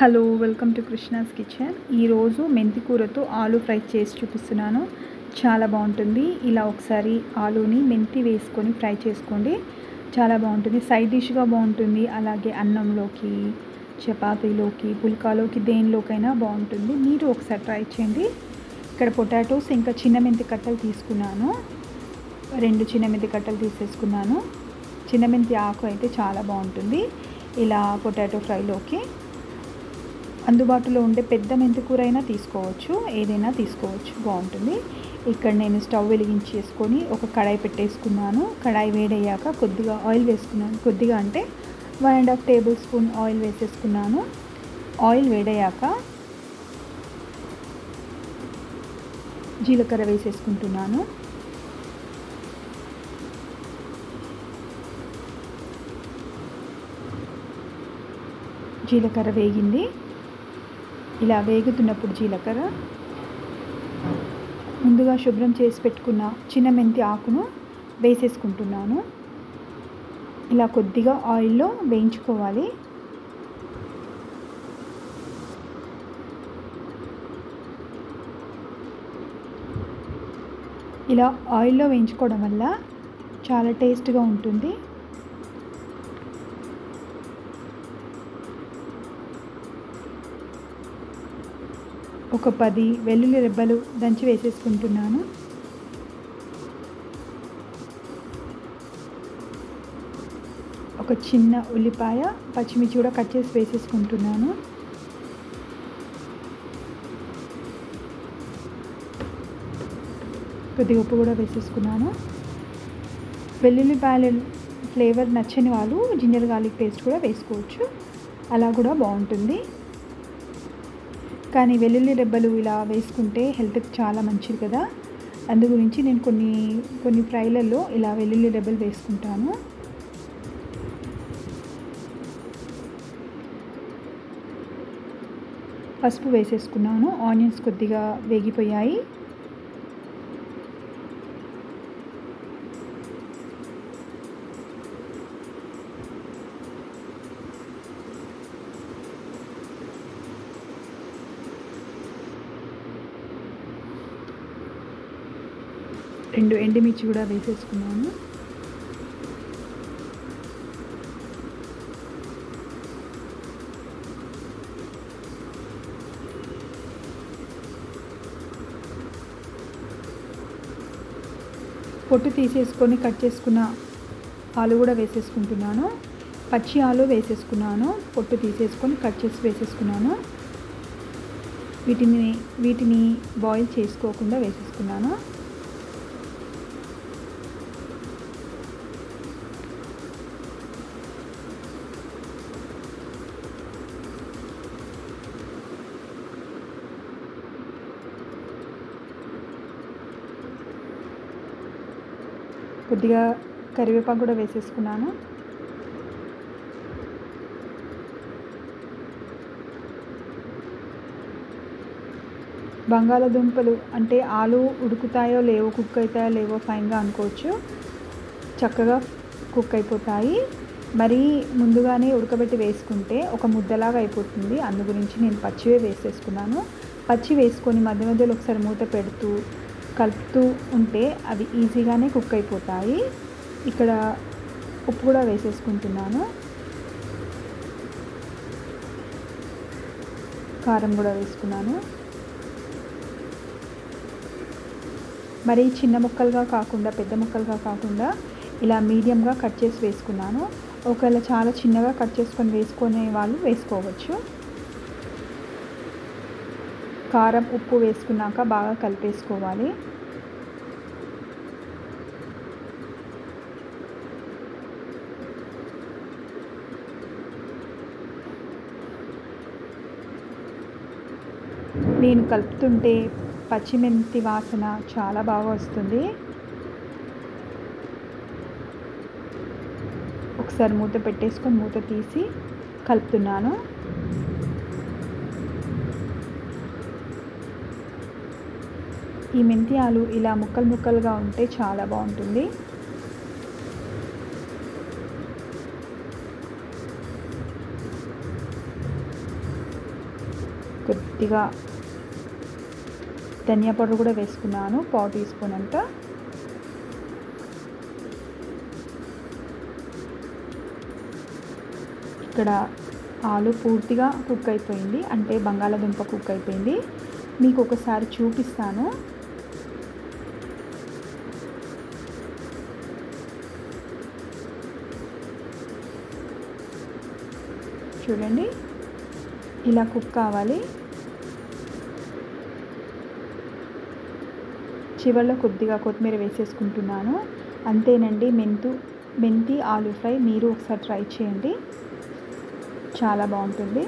Hello welcome to Krishna's kitchen. ఈరోజు మెంతి కూరతో ఆలు ఫ్రై చేసి చూపిస్తున్నాను. చాలా బాగుంటుంది. ఇలా ఒకసారి ఆలుని మెంతి వేసుకొని ఫ్రై చేసుకోండి. చాలా బాగుంటుంది. సైడ్ డిష్గా బాగుంటుంది. అలాగే అన్నంలోకి చపాతీలోకి పుల్కాలోకి దేనిలోకైనా బాగుంటుంది. మీరు ఒకసారి ట్రై చేయండి. ఇక్కడ పొటాటోస్ ఇంకా చిన్న మెంతి కట్టలు తీసుకున్నాను. రెండు చిన్న మెంతి కట్టలు తీసేసుకున్నాను. చిన్న మెంతి ఆకు అయితే చాలా బాగుంటుంది. ఇలా పొటాటో ఫ్రైలోకి అందుబాటులో ఉండే పెద్ద మెంతికూర అయినా తీసుకోవచ్చు ఏదైనా తీసుకోవచ్చు. బాగుంటుంది. ఇక్కడ నేను స్టవ్ వెలిగించేసుకొని ఒక కడాయి పెట్టేసుకున్నాను. కడాయి వేడయ్యాక కొద్దిగా ఆయిల్ వేసుకున్నాను కొద్దిగా అంటే one and half tablespoon oil వేసేసుకున్నాను. ఆయిల్ వేడయ్యాక జీలకర్ర వేసేసుకుంటున్నాను. జీలకర్ర వేగింది. ఇలా వేగుతున్నప్పుడు జీలకర్ర. ముందుగా శుభ్రం చేసి పెట్టుకున్న చిన్న మెంతి ఆకును వేసేసుకుంటున్నాను. ఇలా కొద్దిగా ఆయిల్లో వేయించుకోవాలి. ఇలా ఆయిల్లో వేయించుకోవడం వల్ల చాలా టేస్ట్గా ఉంటుంది. ఒక పది వెల్లుల్లి రెబ్బలు దంచి వేసేసుకుంటున్నాను. ఒక చిన్న ఉల్లిపాయ పచ్చిమిర్చి కూడా కట్ చేసి వేసేసుకుంటున్నాను. కొద్దిగా ఉప్పు కూడా వేసేసుకున్నాను. వెల్లుల్లిపాయల ఫ్లేవర్ నచ్చని వాళ్ళు జింజర్ గార్లిక్ పేస్ట్ కూడా వేసుకోవచ్చు. అలా కూడా బాగుంటుంది. కానీ వెల్లుల్లి రెబ్బలు ఇలా వేసుకుంటే హెల్త్కి చాలా మంచిది కదా. అందు గురించి నేను కొన్ని కొన్ని ఫ్రైలలో ఇలా వెల్లుల్లి రెబ్బలు వేసుకుంటాను. పసుపు వేసేసుకున్నాను. ఆనియన్స్ కొద్దిగా వేగిపోయాయి. రెండు ఎండుమిర్చి కూడా వేసేసుకున్నాను. పొట్టు తీసేసుకొని కట్ చేసుకున్న ఆలు కూడా వేసేసుకుంటున్నాను. పచ్చి ఆలు వేసేసుకున్నాను. పొట్టు తీసేసుకొని కట్ చేసి వేసేసుకున్నాను. వీటిని వీటిని బాయిల్ చేసుకోకుండా వేసేసుకున్నాను. కొద్దిగా కరివేపాకు కూడా వేసేసుకున్నాను. బంగాళదుంపలు అంటే ఆలు ఉడుకుతాయో లేవో కుక్ అవుతాయో లేవో ఫైన్గా అనుకోవచ్చు. చక్కగా కుక్ అయిపోతాయి. మరి ముందుగానే ఉడకబెట్టి వేసుకుంటే ఒక ముద్దలాగా అయిపోతుంది. అందు గురించి నేను పచ్చివే వేసేసుకున్నాను. పచ్చి వేసుకొని మధ్య మధ్యలో ఒకసారి మూత పెడుతూ కలుపుతూ ఉంటే అవి ఈజీగానే కుక్ అయిపోతాయి. ఇక్కడ ఉప్పు కూడా వేసేసుకుంటున్నాను. కారం కూడా వేసుకున్నాను. మరి చిన్న ముక్కలుగా కాకుండా పెద్ద ముక్కలుగా కాకుండా ఇలా మీడియంగా కట్ చేసి వేసుకున్నాను. ఒకవేళ చాలా చిన్నగా కట్ చేసుకొని వేసుకునే వాళ్ళు వేసుకోవచ్చు. కారం ఉప్పు వేసుకున్నాక బాగా కలిపేసుకోవాలి. నేను కలుపుతుంటే పచ్చిమెంతి వాసన చాలా బాగా వస్తుంది. ఒకసారి మూత పెట్టేసుకొని మూత తీసి కలుపుతున్నాను. ఈ మెంతి ఆలు ఇలా ముక్కలు ముక్కలుగా ఉంటే చాలా బాగుంటుంది. కొద్దిగా ధనియా పౌడర్ కూడా వేసుకున్నాను పావు టీ స్పూన్ అంత ఇక్కడ ఆలు పూర్తిగా కుక్ అయిపోయింది అంటే బంగాళాదుంప కుక్ అయిపోయింది. మీకు ఒకసారి చూపిస్తాను. చూడండి ఇలా కుక్ కావాలి. చివరిలో కొద్దిగా కొత్తిమీర వేసేసుకుంటున్నాను. అంతేనండి మెంతు మెంతి ఆలు ఫ్రై మీరు ఒకసారి ట్రై చేయండి. చాలా బాగుంటుంది.